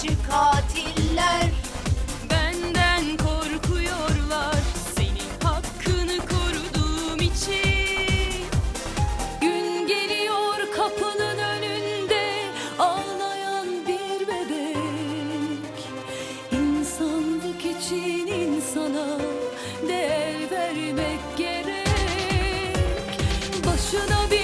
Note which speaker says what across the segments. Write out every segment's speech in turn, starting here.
Speaker 1: Katiller.
Speaker 2: Benden korkuyorlar senin hakkını koruduğum için. Gün geliyor kapının önünde ağlayan bir bebek. İnsanlık için insana değer vermek gerek. Başına bir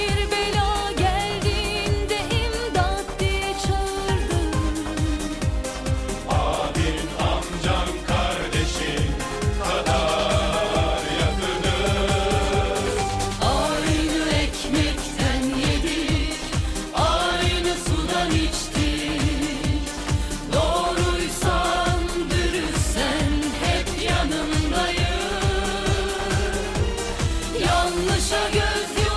Speaker 2: Yanlışa gözlü